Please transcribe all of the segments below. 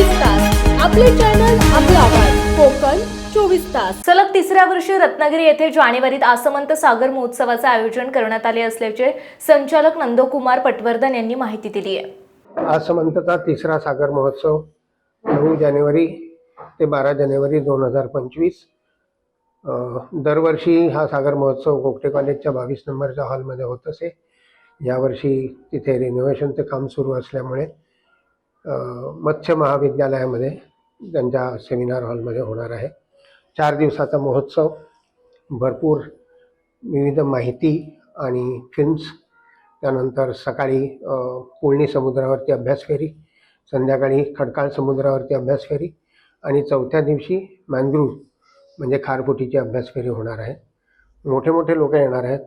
चोवीस तास. आपले चॅनल आपला आवाज. कोकण चोवीस तास. सलग तिसऱ्या वर्षी रत्नागिरी येथे जानेवारीत आसमंत सागर महोत्सवाचं आयोजन करण्यात आले असल्याचे संचालक नंदकुमार पटवर्धन यांनी माहिती दिली आहे. आसमंतचा तिसरा सागर महोत्सव नऊ जानेवारी ते बारा जानेवारी दोन हजार पंचवीस. दरवर्षी हा सागर महोत्सव गोपटे कॉलेजच्या बावीस नंबरच्या हॉलमध्ये होत असे. यावर्षी तिथे रिनोव्हेशनचं काम सुरू असल्यामुळे मत्स्य महाविद्यालयामध्ये त्यांच्या सेमिनार हॉलमध्ये होणार आहे. चार दिवसाचा महोत्सव भरपूर विविध माहिती आणि फिल्म्स त्यानंतर सकाळी कोळणी पुळणी समुद्रावरती अभ्यास फेरी संध्याकाळी खडकाळ समुद्रावरती अभ्यास फेरी आणि चौथ्या दिवशी मॅनग्रूव्ह म्हणजे खारफुटीची अभ्यास फेरी होणार आहे. मोठे मोठे लोक येणार आहेत.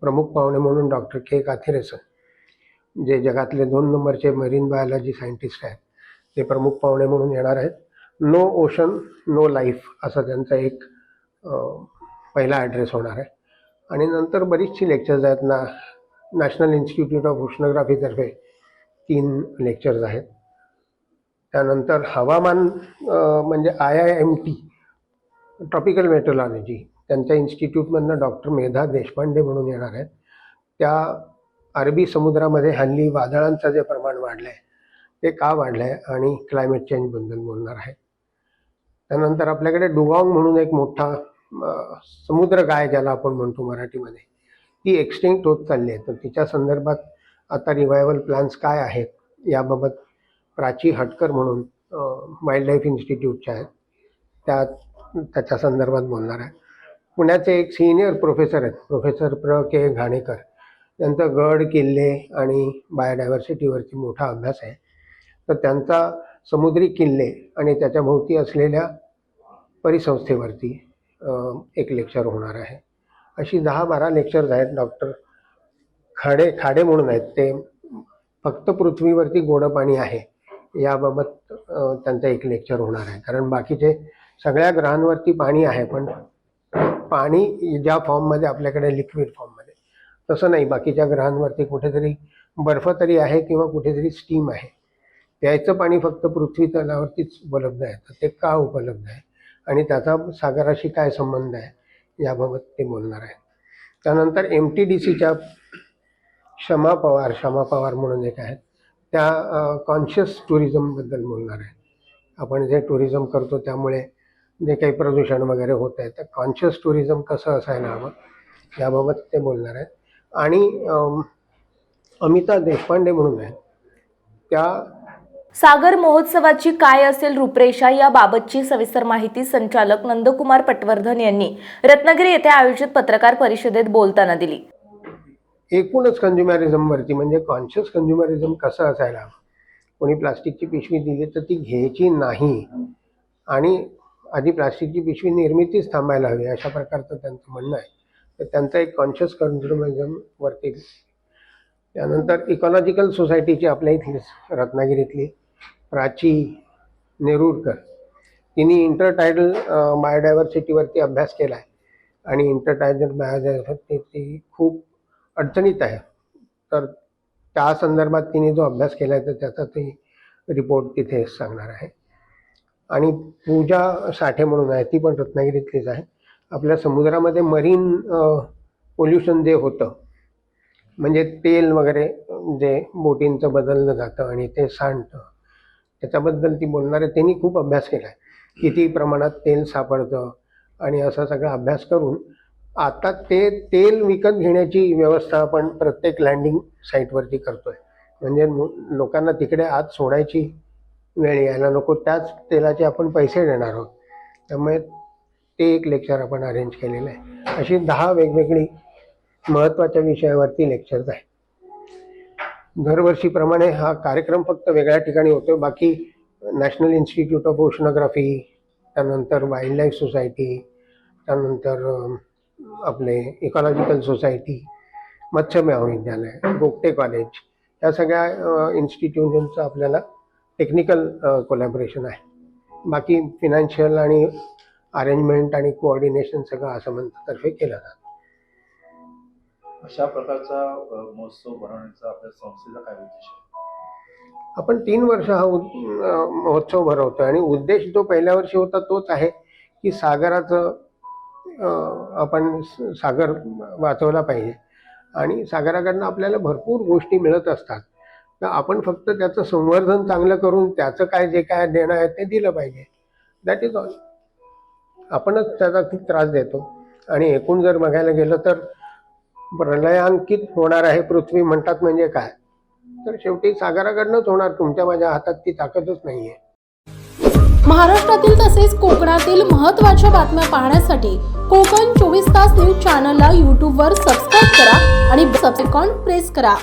प्रमुख पाहुणे म्हणून डॉक्टर के. काथिरेसन. जे जगातले दोन नंबरचे मरीन बायोलॉजी सायंटिस्ट आहेत ते प्रमुख पाहुणे म्हणून येणार आहेत. नो ओशन नो लाईफ असा त्यांचा एक पहिला ॲड्रेस होणार आहे. आणि नंतर बरीचशी लेक्चर्स आहेत. ना नॅशनल इन्स्टिट्यूट ऑफ ओशनोग्राफीतर्फे तीन लेक्चर्स आहेत. त्यानंतर हवामान म्हणजे I I M T tropical meteorology त्यांच्या इन्स्टिट्यूटमधनं डॉक्टर मेधा देशपांडे म्हणून येणार आहेत. त्या अरबी समुद्रामध्ये हल्ली वादळांचं जे प्रमाण वाढलं आहे ते का वाढलं आहे आणि क्लायमेट चेंजबद्दल बोलणार आहे. त्यानंतर आपल्याकडे डुगांग म्हणून एक मोठा समुद्र गाय ज्याला आपण म्हणतो मराठीमध्ये ती एक्सटिंक्ट होत चालली आहे. तर तिच्या संदर्भात आता रिवायवल प्लॅन्स काय आहेत याबाबत प्राची हटकर म्हणून वाईल्ड लाईफ इन्स्टिट्यूटच्या आहेत. त्या त्याच्या संदर्भात बोलणार आहे. पुण्याचे एक सिनियर प्रोफेसर आहेत प्रोफेसर प्र के घाणेकर. त्यांचा गड किल्ले आणि बायोडायव्हर्सिटीवरती मोठा अभ्यास आहे. तर त्यांचा समुद्री किल्ले आणि त्याच्याभोवती असलेल्या परिसंस्थेवरती एक लेक्चर होणार आहे. अशी दहा बारा लेक्चर्स आहेत डॉक्टर खाडे खाडे म्हणून आहेत. ते फक्त पृथ्वीवरती गोडं पाणी आहे. याबाबत त्यांचं एक लेक्चर होणार आहे. कारण बाकीचे सगळ्या ग्रहांवरती पाणी आहे पण पाणी ज्या फॉर्ममध्ये आपल्याकडे लिक्विड फॉर्म तसं नाही. बाकीच्या ग्रहांवरती कुठेतरी बर्फ तरी आहे किंवा कुठेतरी स्टीम आहे. प्यायचं पाणी फक्त पृथ्वी तलावरतीच उपलब्ध आहे. तर ते का उपलब्ध आहे? आणि त्याचा सागराशी काय संबंध आहे? याबाबत ते बोलणार आहे त्यानंतर एम टी डी सीच्या क्षमा पवार क्षमा पवार म्हणून एक आहेत. त्या कॉन्शियस टुरिझमबद्दल बोलणार आहे आपण जे टुरिझम करतो त्यामुळे जे काही प्रदूषण वगैरे होत आहे तर कॉन्शियस टुरिझम कसं असायला हवं याबाबत ते बोलणार आहेत. आणि अम, अमिता देशपांडे म्हणून आहेत. त्या सागर महोत्सवाची काय असेल रूपरेषा याबाबतची सविस्तर माहिती संचालक नंदकुमार पटवर्धन यांनी रत्नागिरी येथे आयोजित पत्रकार परिषदेत बोलताना दिली. एकूणच कन्झ्युमरिझमवरती म्हणजे कॉन्शियस कन्झ्युमरिझम कसं असायला कोणी प्लास्टिकची पिशवी दिली तर ती घ्यायची नाही. आणि आधी प्लास्टिकची पिशवी निर्मितीच थांबायला हवी अशा प्रकारचं त्यांचं म्हणणं आहे. तर त्यांचं एक कॉन्शियस कन्झ्युमरिझमवरती त्यानंतर इकॉलॉजिकल सोसायटीची आपल्या इथलीच रत्नागिरीतली प्राची नेरूरकर. तिने इंटरटायडल बायोडायव्हर्सिटीवरती अभ्यास केला आहे. आणि इंटरटायडल बायोडायव्हर्सिटी खूप अडचणीत आहे. तर त्या संदर्भात तिने जो अभ्यास केला आहे तर त्याचा ती रिपोर्ट तिथे सांगणार आहे. आणि पूजा साठे म्हणून आहे ती पण रत्नागिरीतलीच आहे. आपल्या समुद्रामध्ये मरीन पोल्युशन जे होतं म्हणजे तेल वगैरे जे बोटींचं बदललं जातं आणि ते सांडतं त्याच्याबद्दल ती बोलणार आहे त्यांनी खूप अभ्यास केला आहे. किती प्रमाणात तेल सापडतं आणि असा सगळा अभ्यास करून आता ते तेल विकत घेण्याची व्यवस्था आपण प्रत्येक लँडिंग साईटवरती करतो आहे म्हणजे मु- लोकांना तिकडे आत सोडायची वेळ यायला नको त्याच तेलाचे आपण पैसे देणार आहोत. त्यामुळे ते एक लेक्चर आपण अरेंज केलेलं आहे. अशी दहा वेगवेगळी महत्त्वाच्या विषयावरती लेक्चर्स आहेत. दरवर्षीप्रमाणे हा कार्यक्रम फक्त वेगळ्या ठिकाणी होतो बाकी नॅशनल इन्स्टिट्यूट ऑफ ओशनोग्राफी त्यानंतर वाईल्ड लाईफ सोसायटी त्यानंतर आपले इकॉलॉजिकल सोसायटी मत्स्य महाविद्यालय गोगटे कॉलेज या सगळ्या इन्स्टिट्यूशनचं आपल्याला टेक्निकल कोलॅबरेशन आहे. बाकी फिनान्शियल आणि अरेंजमेंट आणि कोऑर्डिनेशन सगळं आसमंततर्फे केलं जातं. अशा प्रकारचा महोत्सव भरवण्याचा आपल्या संस्थेचा काय उद्देश आहे? आपण तीन वर्ष हा महोत्सव भरवतो आणि उद्देश जो पहिल्या वर्षी होता तोच आहे की सागराचं आपण सागर वाचवला पाहिजे. आणि सागराकडनं आपल्याला भरपूर गोष्टी मिळत असतात. तर आपण फक्त त्याचं संवर्धन चांगलं करून त्याचं काय जे काय देणं आहे ते दिलं पाहिजे. दॅट इज ऑल आपणच त्याचा खूप त्रास देतो. आणि एकूण जर बघायला गेलं तर प्रलयांकित होणार आहे पृथ्वी म्हणतात म्हणजे काय? तर शेवटी सागराकडनंच होणार. तुमच्या माझ्या हातात ती ताकदच नाही आहे महाराष्ट्रातील तसेच कोकणातील महत्त्वाच्या बातम्या पाहण्यासाठी कोकण चोवीस तास न्यूज चॅनलला यूट्यूबवर सबस्क्राईब करा आणि सबसेकॉन प्रेस करा.